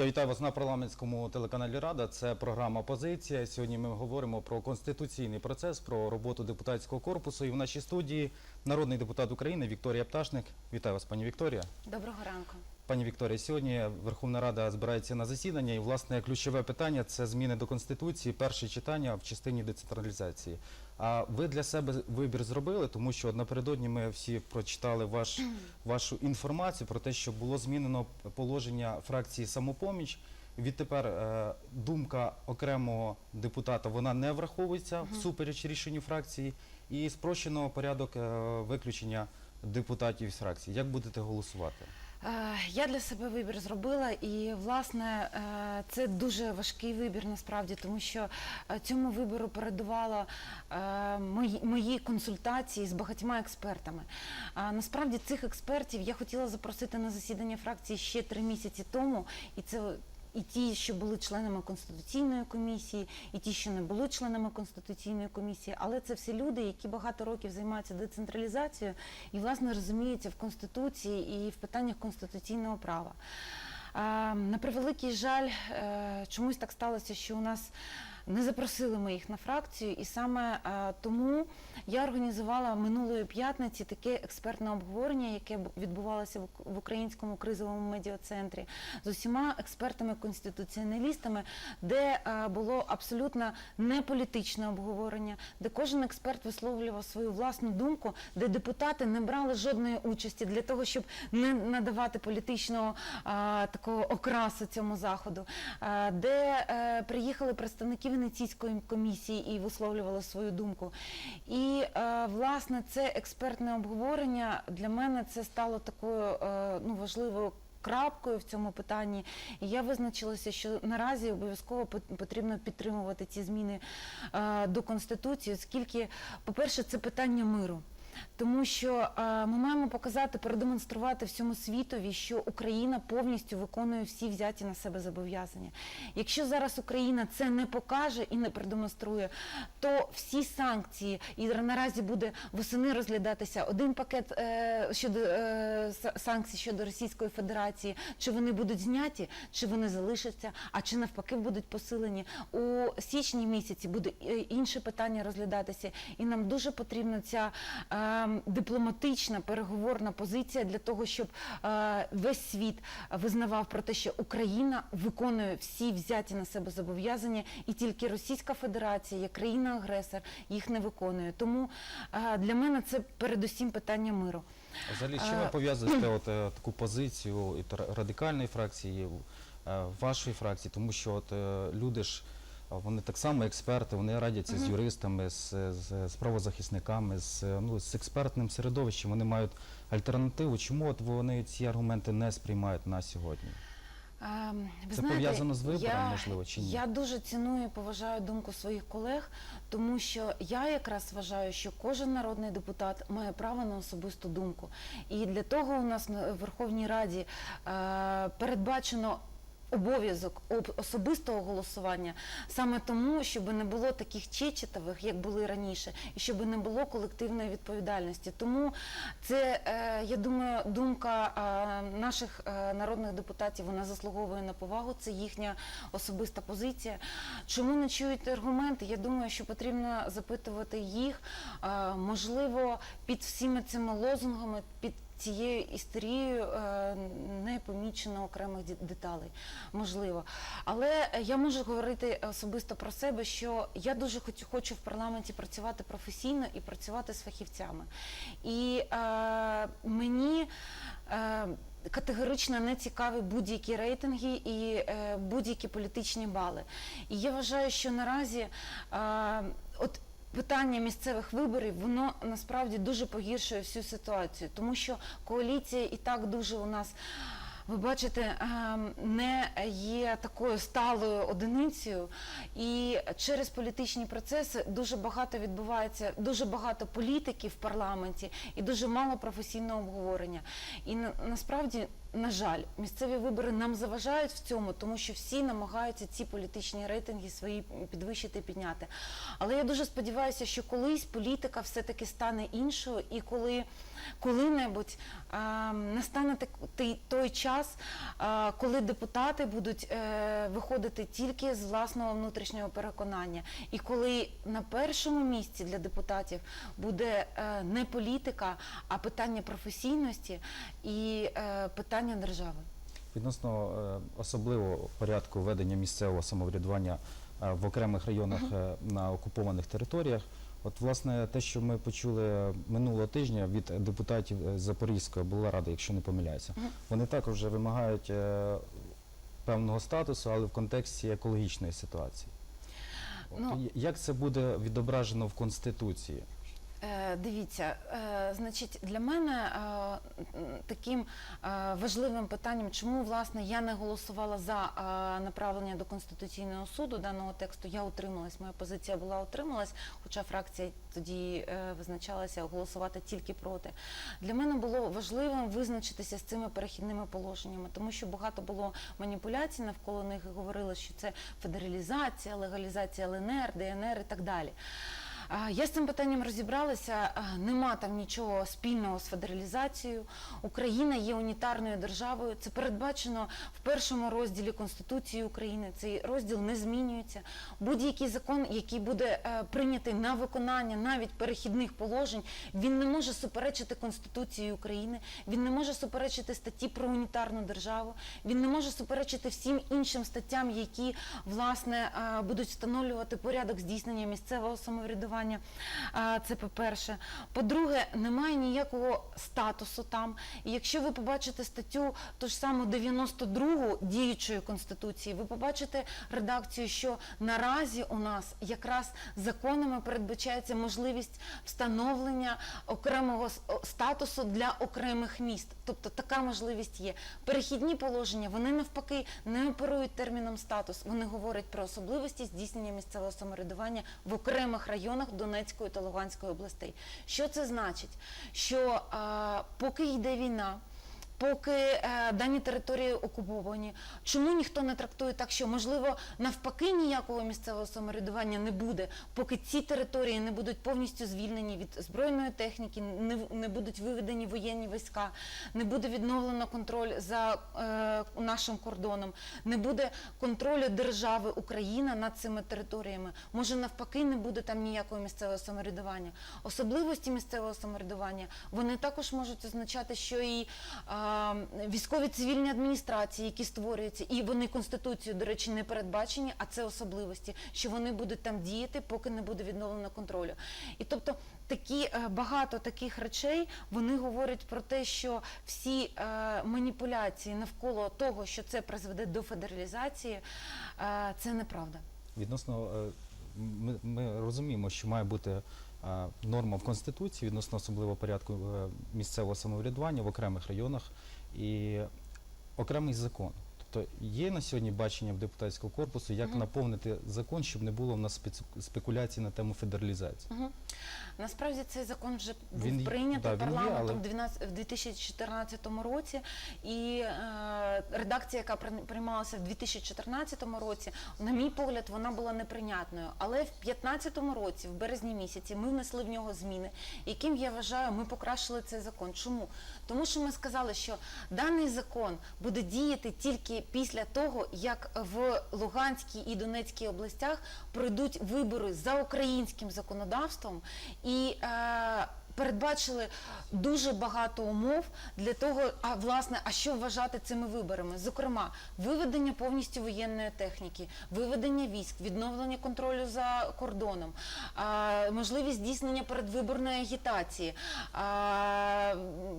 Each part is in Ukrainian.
Я вітаю вас на парламентському телеканалі Рада. Це програма Позиція. Сьогодні ми говоримо про конституційний процес, про роботу депутатського корпусу. І в нашій студії народний депутат України Вікторія Пташник. Вітаю вас, пані Вікторія. Доброго ранку. Пані Вікторія, сьогодні Верховна Рада збирається на засідання, і власне ключове питання це зміни до конституції, перше читання в частині децентралізації. А ви для себе вибір зробили, тому що напередодні ми всі прочитали ваш, вашу інформацію про те, що було змінено положення фракції самопоміч. Відтепер е, думка окремого депутата вона не враховується всупереч рішенню фракції, і спрощено порядок е, виключення депутатів з фракції. Як будете голосувати? Е, Я для себе вибір зробила, і власне е, це дуже важкий вибір насправді, тому що е, цьому вибору передувало мої консультації з багатьма експертами. А насправді цих експертів я хотіла запросити на засідання фракції ще три місяці тому, і це. І ті, що були членами конституційної комісії, і ті, що не були членами конституційної комісії, але це всі люди, які багато років займаються децентралізацією і власне розуміються в конституції і в питаннях конституційного права. На превеликий жаль, е, чомусь так сталося, що у нас не запросили ми їх на фракцію, і саме е, тому я організувала минулої п'ятниці таке експертне обговорення, яке відбувалося в українському кризовому медіацентрі з усіма експертами-конституціоналістами, де е, було абсолютно не політичне обговорення, де кожен експерт висловлював свою власну думку, де депутати не брали жодної участі для того, щоб не надавати політичного а, такого окрасу цьому заходу, де е, приїхали представники Венеційської комісії і висловлювала свою думку. І е, власне це експертне обговорення для мене це стало такою е, ну важливою. Крапкою в цьому питанні, і я визначилася, що наразі обов'язково пот- потрібно підтримувати ці зміни е, до конституції, оскільки, по-перше, це питання миру. Тому що е, ми маємо показати, продемонструвати всьому світові, що Україна повністю виконує всі взяті на себе зобов'язання. Якщо зараз Україна це не покаже і не продемонструє, то всі санкції і наразі буде восени розглядатися один пакет е, щодо е, санкцій щодо Російської Федерації, чи вони будуть зняті, чи вони залишаться, а чи навпаки будуть посилені. У січні місяці буде е, інше питання розглядатися, і нам дуже потрібна ця е, дипломатична переговорна позиція для того, щоб е, весь світ визнавав про те, що Україна виконує всі взяті на себе зобов'язання, і тільки Російська Федерація, як країна-агресор, їх не виконує. Тому е, для мене це передусім питання миру. Взагалі, з чим ви Е, пов'язуєте от, е, таку позицію і радикальної фракції, е, вашої фракції, тому що от, е, люди ж е, вони так само експерти, вони радяться з юристами, з, з, з правозахисниками, з, ну, з експертним середовищем, вони мають альтернативу. Чому от вони ці аргументи не сприймають на сьогодні? Ем, Ви Це пов'язано з вибором, я, можливо, чи ні? Я дуже ціную і поважаю думку своїх колег, тому що я якраз вважаю, що кожен народний депутат має право на особисту думку. І для того у нас на Верховній Раді е, передбачено. Обов'язок особистого голосування саме тому, щоб не було таких чечетових, як були раніше, і щоб не було колективної відповідальності. Тому це, е, я думаю, думка е, наших е, народних депутатів вона заслуговує на повагу. Це їхня особиста позиція. Чому не чують аргументи? Я думаю, що потрібно запитувати їх. Можливо, під всіми цими лозунгами, під цією істерією е, не помічено окремих деталей, можливо. Але я можу говорити особисто про себе, що я дуже хочу в парламенті працювати професійно і працювати з фахівцями. І е, мені е, категорично не цікаві будь-які рейтинги і е, будь-які політичні бали. І я вважаю, що наразі е, от питання місцевих виборів воно насправді дуже погіршує всю ситуацію, тому що коаліція і так дуже у нас. Ви бачите, ем, не є такою сталою одиницею, і через політичні процеси дуже багато відбувається, дуже багато політики в парламенті і дуже мало професійного обговорення. І насправді на жаль, місцеві вибори нам заважають в цьому, тому що всі намагаються ці політичні рейтинги свої підвищити, і підняти. Але я дуже сподіваюся, що колись політика все-таки стане іншою, і коли коли-небудь е, настане той, той час, е, коли депутати будуть е, виходити тільки з власного внутрішнього переконання, і коли на першому місці для депутатів буде е, не політика, а питання професійності і е, питання держави. Відносно е, особливого порядку ведення місцевого самоврядування е, в окремих районах е, на окупованих територіях. От, власне, те, що ми почули минулого тижня від депутатів Запорізької облради, якщо не помиляюся, вони також вже вимагають певного статусу, але в контексті екологічної ситуації. От, Ну, як це буде відображено в Конституції? Дивіться, значить, для мене е, таким е, важливим питанням, чому власне я не голосувала за е, направлення до конституційного суду даного тексту, я утрималась. Моя позиція була утрималась, хоча фракція тоді визначалася голосувати тільки проти. Для мене було важливим визначитися з цими перехідними положеннями, тому що багато було маніпуляцій навколо них і говорили, що це федералізація, легалізація ЛНР, ДНР і так далі. Я з цим питанням розібралася. Нема там нічого спільного з федералізацією. Україна є унітарною державою. Це передбачено в першому розділі Конституції України. Цей розділ не змінюється. Будь-який закон, який буде е, прийнятий на виконання навіть перехідних положень, він не може суперечити Конституції України. Він не може суперечити статті про унітарну державу. Він не може суперечити всім іншим статтям, які власне будуть встановлювати порядок здійснення місцевого самоврядування. Е, Це по-перше. По-друге, немає ніякого статусу там. І якщо ви побачите статтю ту ж саму 92 діючої конституції, ви побачите редакцію, що наразі у нас якраз законами передбачається можливість встановлення окремого статусу для окремих міст. Тобто така можливість є. Перехідні положення вони навпаки не оперують терміном статус. Вони говорять про особливості здійснення місцевого самоврядування в окремих районах Донецької та Луганської областей. Що це значить? Що а, поки йде війна. Поки е, дані території окуповані, чому ніхто не трактує так, що можливо навпаки ніякого місцевого самоврядування не буде, поки ці території не будуть повністю звільнені від збройної техніки, не, не будуть виведені воєнні війська, не буде відновлено контроль за е, нашим кордоном, не буде контролю держави Україна над цими територіями. Може навпаки не буде там ніякого місцевого самоврядування. Особливості місцевого самоврядування вони також можуть означати, що і а, військові цивільні адміністрації, які створюються, і вони конституцією, до речі, не передбачені, а це особливості, що вони будуть там діяти, поки не буде відновлено контролю. І тобто такі е, багато таких речей вони говорять про те, що всі е, маніпуляції навколо того, що це призведе до федералізації, е, це неправда. Відносно ми, ми розуміємо, що має бути норма в Конституції відносно особливого порядку е, місцевого самоврядування в окремих районах і окремий закон. Тобто є на сьогодні бачення в депутатського корпусу, як Мгм. наповнити закон, щоб не було в нас спекуляцій на тему федералізації. Угу. Насправді цей закон вже був Він прийнятий да, парламентом але- в 12 в 2014 році, і е, редакція, яка при- приймалася в 2014 році, на мій погляд, вона була неприйнятною. Але в 2015 році, в березні місяці, ми внесли в нього зміни, яким я вважаю, ми покращили цей закон. Чому? Тому що ми сказали, що даний закон буде діяти тільки після того, як в Луганській і Донецькій областях пройдуть вибори за українським законодавством і е, передбачили дуже багато умов для того, а власне, а що вважати цими виборами? Зокрема, виведення повністю воєнної техніки, виведення військ, відновлення контролю за кордоном, можливість здійснення передвиборної агітації,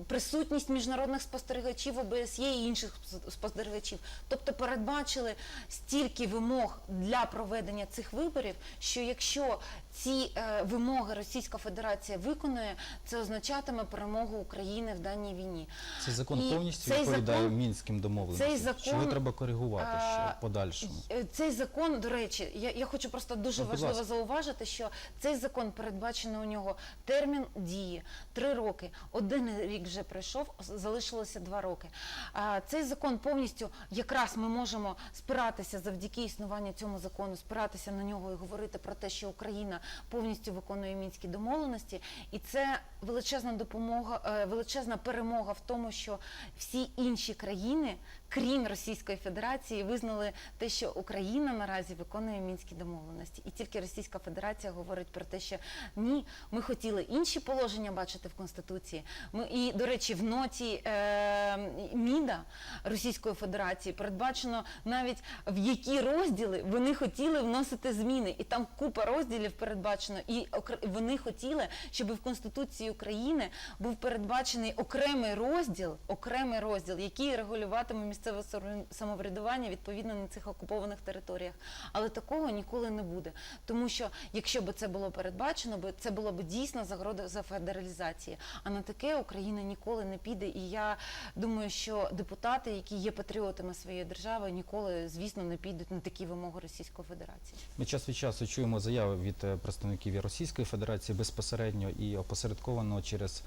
присутність міжнародних спостерігачів ОБСЄ і інших спостерігачів. Тобто передбачили стільки вимог для проведення цих виборів, що якщо ці е, вимоги Російська Федерація виконує, це означатиме перемогу України в даній війні. Цей закон І повністю цей відповідає закон- мінським домовленостям. цей Чи його треба коригувати ще а, в подальшому? Е, Цей закон, до речі, я, я хочу просто дуже Ну, будь важливо ласка. зауважити, що цей закон передбачений у нього термін дії три роки. Один рік вже пройшов, залишилося два роки. А, цей закон повністю якраз ми можемо спиратися завдяки існуванню цьому закону, спиратися на нього і говорити про те, що Україна повністю виконує мінські домовленості, і це величезна допомога, е, величезна перемога в тому, що всі інші країни, крім Російської Федерації, визнали те, що Україна наразі виконує мінські домовленості, і тільки Російська Федерація говорить про те, що ні, ми хотіли інші положення бачити в конституції. Ми і до речі, в ноті е, МІДа Російської Федерації передбачено навіть в які розділи вони хотіли вносити зміни, і там купа розділів передбачено. І вони хотіли, щоб в Конституції України був передбачений окремий розділ, окремий розділ, який регулюватиме місцеве самоврядування відповідно на цих окупованих територіях. Але такого ніколи не буде, тому що якщо б це було передбачено, би це було б дійсно загрода за федералізації. А на таке Україна ніколи не піде. І я думаю, що депутати, які є патріотами своєї держави, ніколи, звісно, не підуть на такі вимоги Російської Федерації. Ми час від часу чуємо заяви від е, представників Російської Федерації безпосередньо і опосередковано через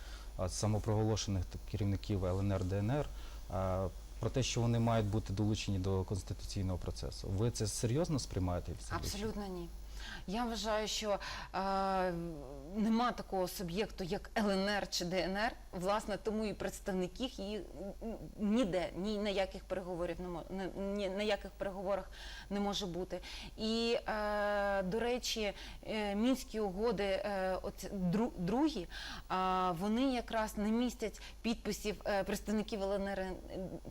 самопроголошених керівників ЛНР ДНР а, про те, що вони мають бути долучені до конституційного процесу. Ви це серйозно сприймаєте? Абсолютно ні. Я вважаю, що е, нема такого суб'єкту, як ЛНР чи ДНР, власне, тому і представників її ніде, ні на яких переговорів не ні на яких переговорах не може бути. І е, до речі, е, мінські угоди, е, оці дру- другі, а, вони якраз не містять підписів е, представників ЛНР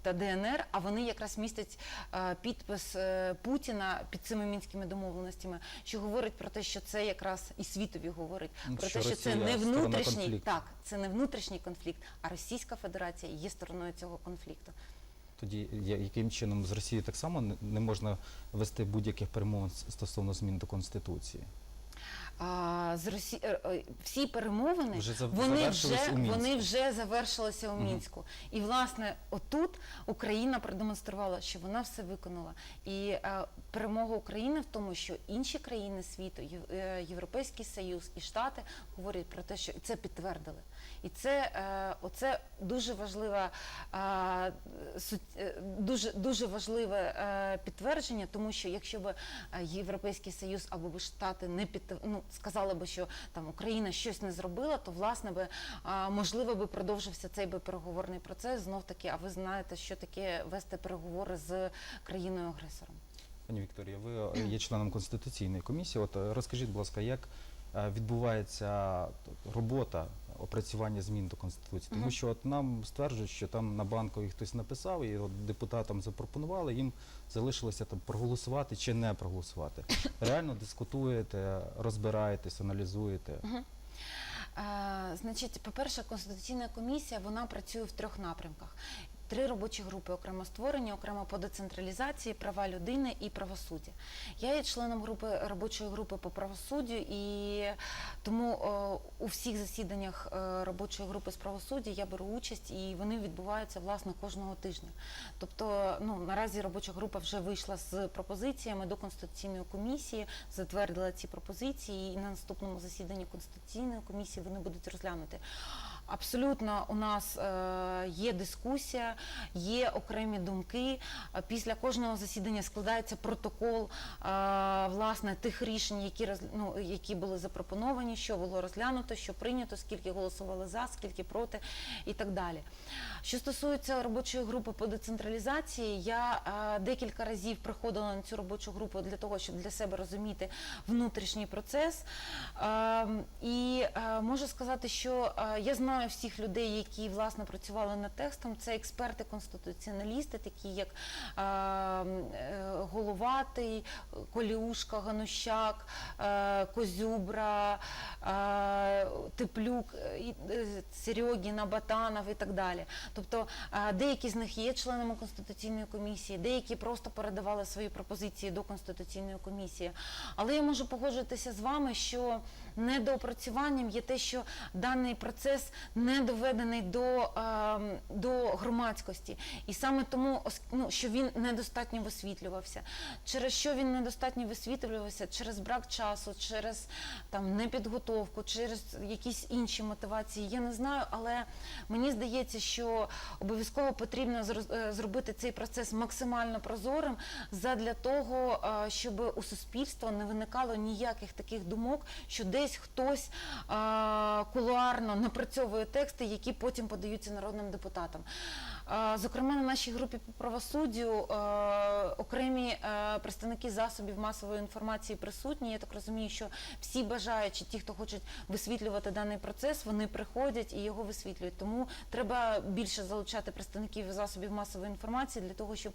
та ДНР, а вони якраз містять е, підпис е, Путіна під цими мінськими домовленостями, що говорить про те, що це якраз і світові говорить Ну, про те, що це не внутрішній так, це не внутрішній конфлікт, а Російська Федерація є стороною цього конфлікту. Тоді яким чином з Росії так само не- не можна вести будь-яких перемовин стосовно змін до конституції? А, з Росі... е, е, всі перемовини Вже за- вони вже у Мінську. вони вже завершилися у Мінську. І власне отут Україна продемонструвала, що вона все виконала. І е, перемога України в тому, що інші країни світу, Єв- Європейський Союз і Штати говорять про те, що це підтвердили. І це е, оце дуже важлива е, дуже дуже важливе е, підтвердження, тому що якщо б Європейський Союз або б Штати не під ну сказали би, що там Україна щось не зробила, то власне би можливо би продовжився цей би переговорний процес. Знов таки, а ви знаєте, що таке вести переговори з країною агресором. Пані Вікторія, ви є членом конституційної комісії. От розкажіть, будь ласка, як відбувається робота опрацювання змін до конституції? Тому що от нам стверджують, що там на банковій хтось написав, і от депутатам запропонували, їм залишилося там проголосувати чи не проголосувати. Реально дискутуєте, розбираєтесь, аналізуєте. Е, Значить, по-перше, конституційна комісія вона працює в трьох напрямках. Три робочі групи окремо створені, окремо по децентралізації, права людини і правосуддя. Я є членом групи робочої групи по правосуддю, і тому е, у всіх засіданнях е, робочої групи з правосуддя я беру участь, і вони відбуваються власне кожного тижня. Тобто, ну наразі робоча група вже вийшла з пропозиціями до конституційної комісії, затвердила ці пропозиції, і на наступному засіданні конституційної комісії вони будуть розглянути. Абсолютно у нас е, є дискусія, є окремі думки. Після кожного засідання складається протокол е, власне тих рішень, які ну, які були запропоновані, що було розглянуто, що прийнято, скільки голосували за, скільки проти і так далі. Що стосується робочої групи по децентралізації, я е, декілька разів приходила на цю робочу групу для того, щоб для себе розуміти внутрішній процес. Е, і можу сказати, що я знаю всіх людей, які власне працювали над текстом. Це експерти, конституціоналісти, такі як е, е, Головатий, Коліушка, Ганущак, е, Козюбра, е, Теплюк, е, е, Серьогіна, Батанов і так далі. Тобто е, деякі з них є членами конституційної комісії, деякі просто передавали свої пропозиції до конституційної комісії. Але я можу погоджуватися з вами, що недоопрацюванням є те, що даний процес не доведений до, е, до громадськості, і саме тому, ну, що він недостатньо висвітлювався. Через що він недостатньо висвітлювався? Через брак часу, через там непідготовку, через якісь інші мотивації. Я не знаю, але мені здається, що обов'язково потрібно е, зробити цей процес максимально прозорим задля того, е, щоб у суспільства не виникало ніяких таких думок, що десь хтось е, кулуарно напрацьовує тексти, які потім подаються народним депутатам. Зокрема, на нашій групі по правосуддю окремі е, представники засобів масової інформації присутні. Я так розумію, що всі бажаючі, ті, хто хочуть висвітлювати даний процес, вони приходять і його висвітлюють. Тому треба більше залучати представників засобів масової інформації для того, щоб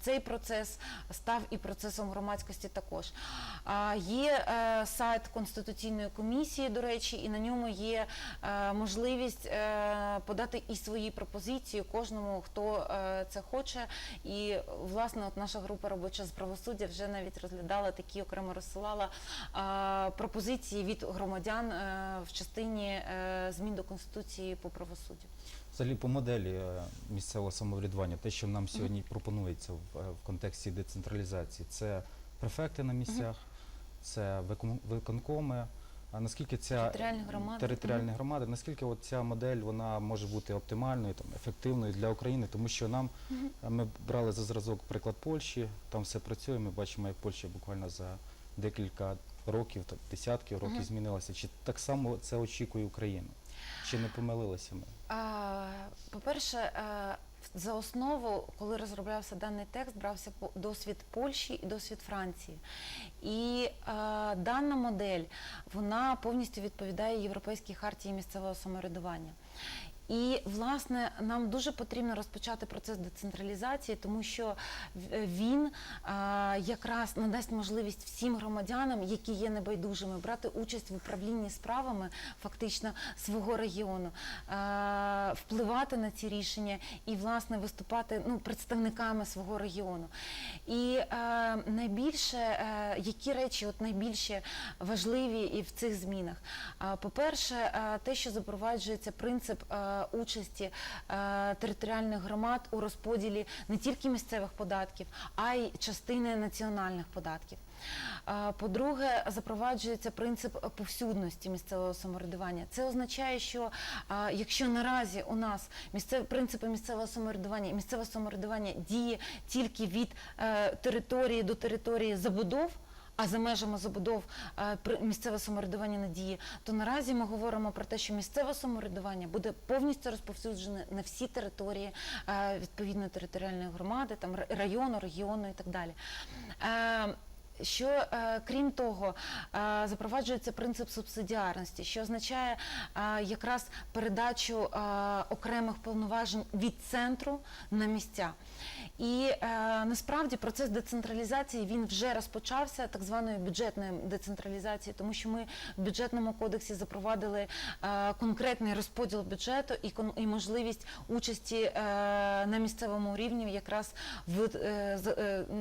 цей процес став і процесом громадськості також. Є е, сайт Конституційної комісії, до речі, і на ньому є е, можливість подати і свої пропозиції кожному, хто е, це хоче. І власне, от наша група робоча з правосуддя вже навіть розглядала такі, окремо розсилала пропозиції від громадян е, в частині е, змін до конституції по правосуддю. Взагалі по моделі місцевого самоврядування, те, що нам сьогодні пропонується в, в контексті децентралізації, це префекти на місцях, це викон- виконкоми. А наскільки ця Територіальні громади. територіальні громади, наскільки от ця модель вона може бути оптимальною, там ефективною для України, тому що нам ми брали за зразок приклад Польщі, там все працює. Ми бачимо, як Польща буквально за декілька років, так десятків років змінилася. Чи так само це очікує Україна? Чи не помилилися ми? По-перше, е, за основу, коли розроблявся даний текст, брався досвід Польщі і досвід Франції. І е, дана модель вона повністю відповідає Європейській хартії місцевого самоврядування. І власне нам дуже потрібно розпочати процес децентралізації, тому що він е, якраз надасть можливість всім громадянам, які є небайдужими, брати участь в управлінні справами фактично свого регіону, е, впливати на ці рішення і власне виступати ну, представниками свого регіону. І е, найбільше, які речі от найбільше важливі і в цих змінах? Е, По-перше, е, те, що запроваджується принцип участі е, територіальних громад у розподілі не тільки місцевих податків, а й частини національних податків. Е, По-друге, запроваджується принцип повсюдності місцевого самоврядування. Це означає, що е, якщо наразі у нас місцев, принципи місцевого самоврядування місцеве самоврядування діє тільки від території до території забудов. А за межами забудов е, місцеве самоврядування надії, то наразі ми говоримо про те, що місцеве самоврядування буде повністю розповсюджене на всі території е, відповідної територіальної громади, там району, регіону і так далі. Що е, крім того, е, запроваджується принцип субсидіарності, що означає е, якраз передачу окремих повноважень від центру на місця. І насправді процес децентралізації він вже розпочався так званою бюджетною децентралізацією, тому що ми в бюджетному кодексі запровадили конкретний розподіл бюджету і, можливість участі на місцевому рівні якраз в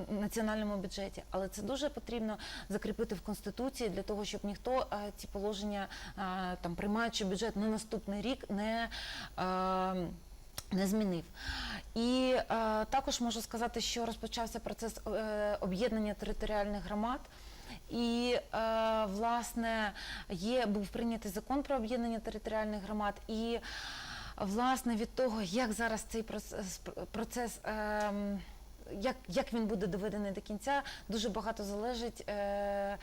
національному бюджеті. Але це дуже потрібно закріпити в конституції для того, щоб ніхто е, ці положення е, там приймаючи бюджет на наступний рік не. е, не змінив. І е, також можу сказати, що розпочався процес е, об'єднання територіальних громад. І е, власне є був прийнятий закон про об'єднання територіальних громад. І власне від того, як зараз цей процес, процес ем, як, як він буде доведений до кінця, дуже багато залежить. Е,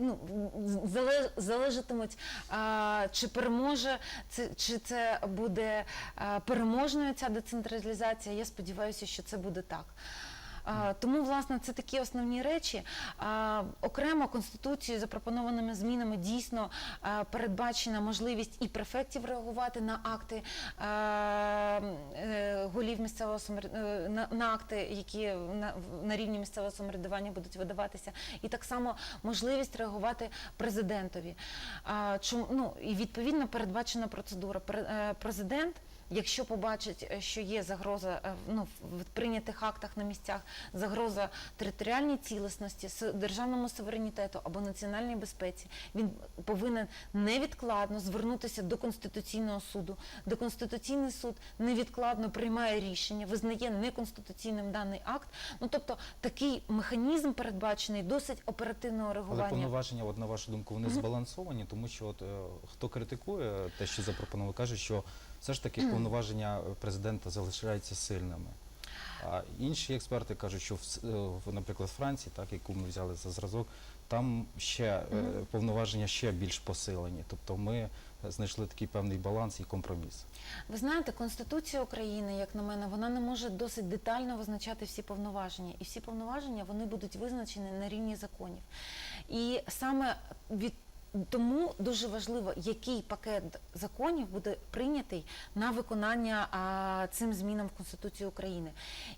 ну, зале- залежатимуть, а, чи переможе, це, чи це буде а, переможною ця децентралізація. Я сподіваюся, що це буде так. Тому, власне, це такі основні речі. Окремо Конституцією запропонованими змінами дійсно передбачена можливість і префектів реагувати на акти е, голів місцевого самовряд- е, на, акти, які на, рівні місцевого самоврядування будуть видаватися, і так само можливість реагувати президентові. Чому ну і відповідно передбачена процедура. Е, Президент. Якщо побачить, е, що є загроза е, ну, в прийнятих актах на місцях, загроза територіальній цілісності, державному суверенітету або національній безпеці, він повинен невідкладно звернутися до Конституційного суду, де Конституційний суд невідкладно приймає рішення, визнає неконституційним даний акт. Ну тобто такий механізм передбачений досить оперативного Але повноваження, от на вашу думку, вони збалансовані, тому що от, е, хто критикує те, що запропонували, каже, що все ж таки повноваження президента залишаються сильними. А інші експерти кажуть, що в, е, в, наприклад, Франції, так яку ми взяли за зразок, там ще е, повноваження ще більш посилені. Тобто ми знайшли такий певний баланс і компроміс. Ви знаєте, Конституція України, як на мене, вона не може досить детально визначати всі повноваження. І всі повноваження вони будуть визначені на рівні законів. І саме від тому дуже важливо, який пакет законів буде прийнятий на виконання а, цим змінам в Конституції України.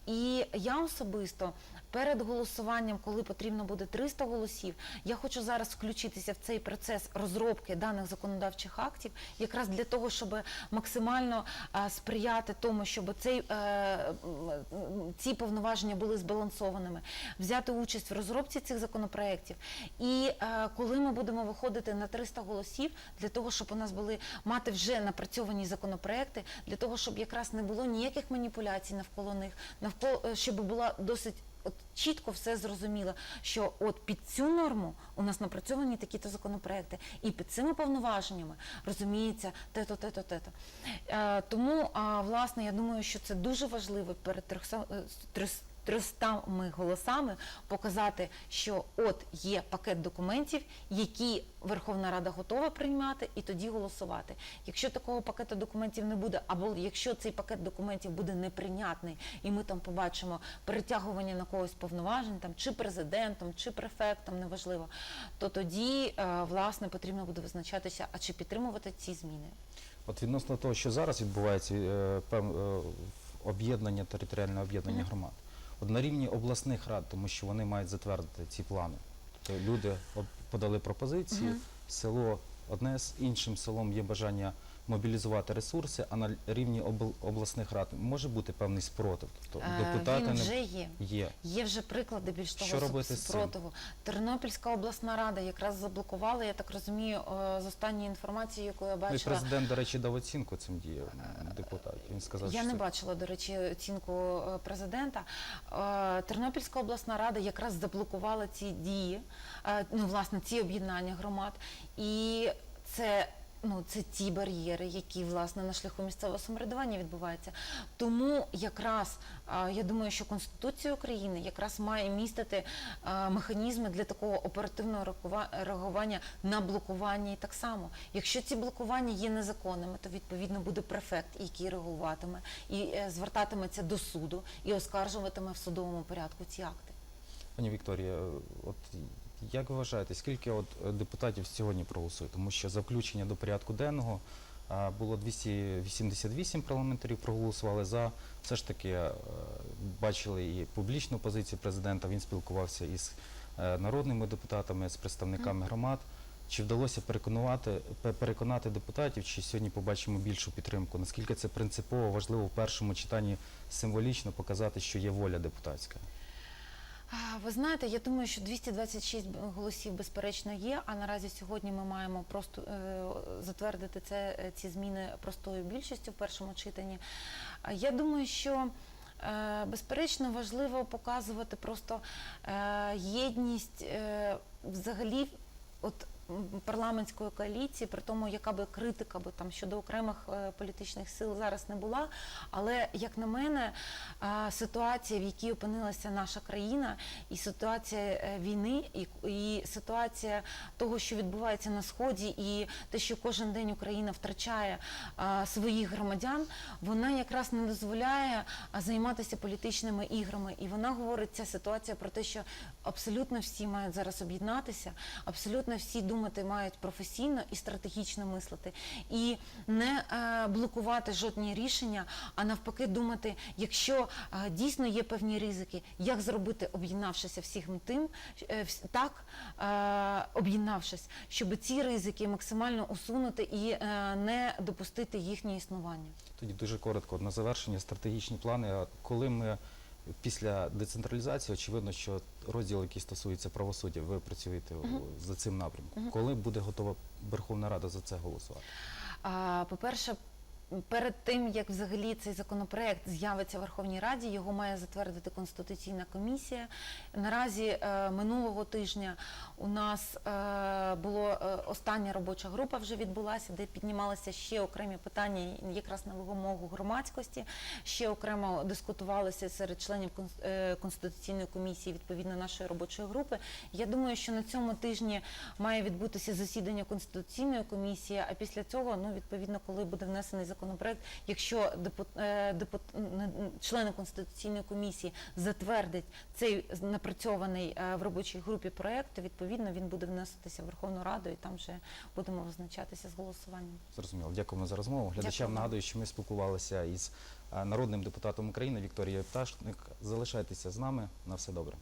І я особисто перед голосуванням, коли потрібно буде 300 голосів, я хочу зараз включитися в цей процес розробки даних законодавчих актів, якраз для того, щоб максимально сприяти тому, щоб цей, е, ці повноваження були збалансованими, взяти участь в розробці цих законопроєктів. І е, коли ми будемо виходити на 300 голосів, для того, щоб у нас були мати вже напрацьовані законопроекти, для того, щоб якраз не було ніяких маніпуляцій навколо них, навколо е, щоб була досить. От чітко все зрозуміло, що от під цю норму у нас напрацьовані такі-то законопроекти, і під цими повноваженнями розуміється те-то, те-то, те-то. Е, тому, а, власне, я думаю, що це дуже важливо перед 300, 300 голосами показати, що от є пакет документів, які Верховна Рада готова приймати, і тоді голосувати. Якщо такого пакету документів не буде, або якщо цей пакет документів буде неприйнятний, і ми там побачимо перетягування на когось повноважень, там чи президентом, чи префектом, неважливо, то тоді е, власне потрібно буде визначатися, а чи підтримувати ці зміни. От відносно того, що зараз відбувається е, е, об'єднання, територіальне об'єднання Мгм. громад. От на рівні обласних рад, тому що вони мають затвердити ці плани. Тобто люди подали пропозиції, село одне з іншим селом є бажання мобілізувати ресурси, а на рівні обл- обласних рад може бути певний спротив. Тобто Е, депутати Він не вже є. є. Є вже приклади більш того Що робити з цим? спротиву. Тернопільська обласна рада якраз заблокувала, я так розумію, е, з останньої інформації, яку я Ну, і бачила. президент, до речі, дав оцінку цим діям депутатів. Він сказав, Я що не це бачила, до речі, оцінку е, президента. Е, Тернопільська обласна рада якраз заблокувала ці дії, е, ну власне ці об'єднання громад, і це. Ну, це ті бар'єри, які власне на шляху місцевого самоврядування відбуваються. Тому якраз я думаю, що Конституція України якраз має містити механізми для такого оперативного реагування на блокування і так само. Якщо ці блокування є незаконними, то відповідно буде префект, який реагуватиме і е, звертатиметься до суду і оскаржуватиме в судовому порядку ці акти. Пані Вікторія, е, от як ви вважаєте, скільки от е, депутатів сьогодні проголосує? Тому що за включення до порядку денного було 288 парламентарів проголосували за. Все ж таки е, бачили і публічну позицію президента. Він спілкувався із е, народними депутатами, з представниками громад. Чи вдалося переконувати переконати депутатів, чи сьогодні побачимо більшу підтримку? Наскільки це принципово важливо в першому читанні символічно показати, що є воля депутатська? Ви знаєте, я думаю, що 226 б- голосів безперечно є. А наразі сьогодні ми маємо просто е, затвердити це е, ці зміни простою більшістю в першому читанні. Я думаю, що е, безперечно важливо показувати просто єдність взагалі. От парламентської коаліції, при тому, яка би критика би там щодо окремих е, політичних сил зараз не була. Але як на мене, е, ситуація, в якій опинилася наша країна, і ситуація е, війни, і, і ситуація того, що відбувається на сході, і те, що кожен день Україна втрачає своїх громадян, вона якраз не дозволяє займатися політичними іграми. І вона говорить ця ситуація про те, що абсолютно всі мають зараз об'єднатися, абсолютно всі думати мають професійно і стратегічно мислити, і не е, блокувати жодні рішення, а навпаки, думати, якщо е, дійсно є певні ризики, як зробити, об'єднавшися всім тим, е, так е, об'єднавшись, щоб ці ризики максимально усунути і е, не допустити їхнє існування. Тоді дуже коротко на завершення стратегічні плани. Коли ми після децентралізації, очевидно, що розділ, який стосується правосуддя, ви працюєте угу. за цим напрямком. Угу. Коли буде готова Верховна Рада за це голосувати? По-перше, перед тим як взагалі цей законопроект з'явиться в Верховній Раді, його має затвердити конституційна комісія. Наразі е, минулого тижня у нас е, було е, остання робоча група вже відбулася, де піднімалися ще окремі питання, якраз на вимогу громадськості. Ще окремо дискутувалося серед членів конституційної комісії відповідно нашої робочої групи. Я думаю, що на цьому тижні має відбутися засідання конституційної комісії. А після цього, ну відповідно, коли буде внесений законопроект, якщо депут, е, депут, члени конституційної комісії затвердять цей напрацьований е, в робочій групі проект, то відповідно він буде вноситися в Верховну Раду, і там вже будемо визначатися з голосуванням. Зрозуміло. Дякуємо за розмову. Глядачам нагадую, що ми спілкувалися із е, народним депутатом України Вікторією Пташник. Залишайтеся з нами. На все добре.